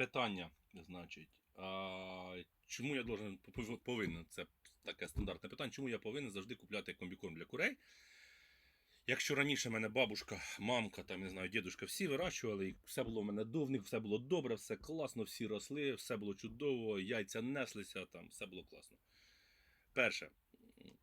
питання, значить, а, чому я должен, повинен, це таке стандартне питання, чому я повинен завжди купляти комбікорм для курей? Якщо раніше мене бабушка, мамка, там, не знаю, дідушка, всі вирощували, і все було в мене до все було добре, все класно, всі росли, все було чудово, яйця неслися, там, все було класно. Перше,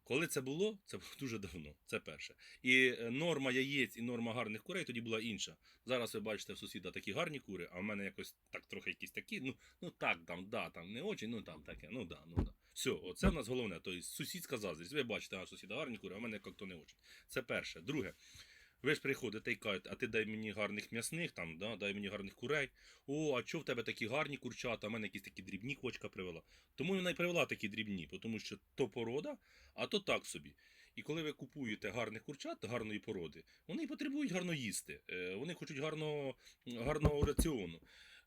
коли це було, це було дуже давно. Це перше. І е, норма яєць і норма гарних курей тоді була інша. Зараз ви бачите в сусіда такі гарні кури, а в мене якось так трохи якісь такі. Ну, ну так, там, да, там не очі, ну там таке, ну да, ну да. Все, оце в нас головне. Тобто сусідська заздрість. Ви бачите, а сусіда гарні кури, а в мене як то не очі. Це перше. Друге. Ви ж приходите і кажете, а ти дай мені гарних м'ясних, там, да, дай мені гарних курей. О, а чого в тебе такі гарні курчата, а в мене якісь такі дрібні квочка привела. Тому вона й привела такі дрібні, тому що то порода, а то так собі. І коли ви купуєте гарних курчат гарної породи, вони й потребують гарно їсти. Е, Вони хочуть гарного, гарного раціону.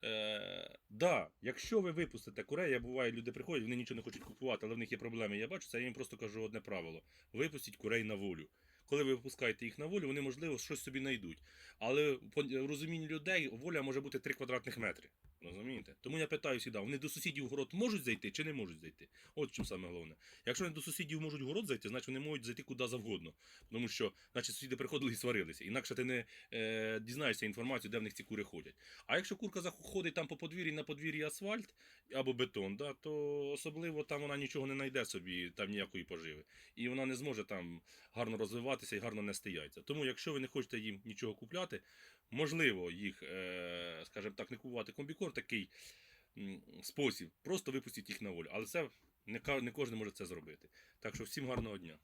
Е, да, якщо ви випустите курей, я буває, люди приходять, вони нічого не хочуть купувати, але в них є проблеми. Я бачу, це я їм просто кажу одне правило: випустіть курей на волю. Коли ви випускаєте їх на волю, вони, можливо, щось собі знайдуть. Але по розумінні людей воля може бути 3 квадратних метри. Розумієте? Тому я питаю сюди, вони до сусідів в город можуть зайти чи не можуть зайти? От чим саме головне. Якщо вони до сусідів можуть в город зайти, значить вони можуть зайти куди завгодно. Тому що, значить, сусіди приходили і сварилися. Інакше ти не е, дізнаєшся інформацію, де в них ці кури ходять. А якщо курка заходить там по подвір'ї на подвір'ї асфальт або бетон, да, то особливо там вона нічого не знайде собі, там ніякої поживи. І вона не зможе там гарно розвиватися і гарно нести яйця. Тому, якщо ви не хочете їм нічого купляти, можливо їх, е, скажімо так, не купувати комбікор, такий спосіб. Просто випустіть їх на волю. Але це не кожен може це зробити. Так що всім гарного дня.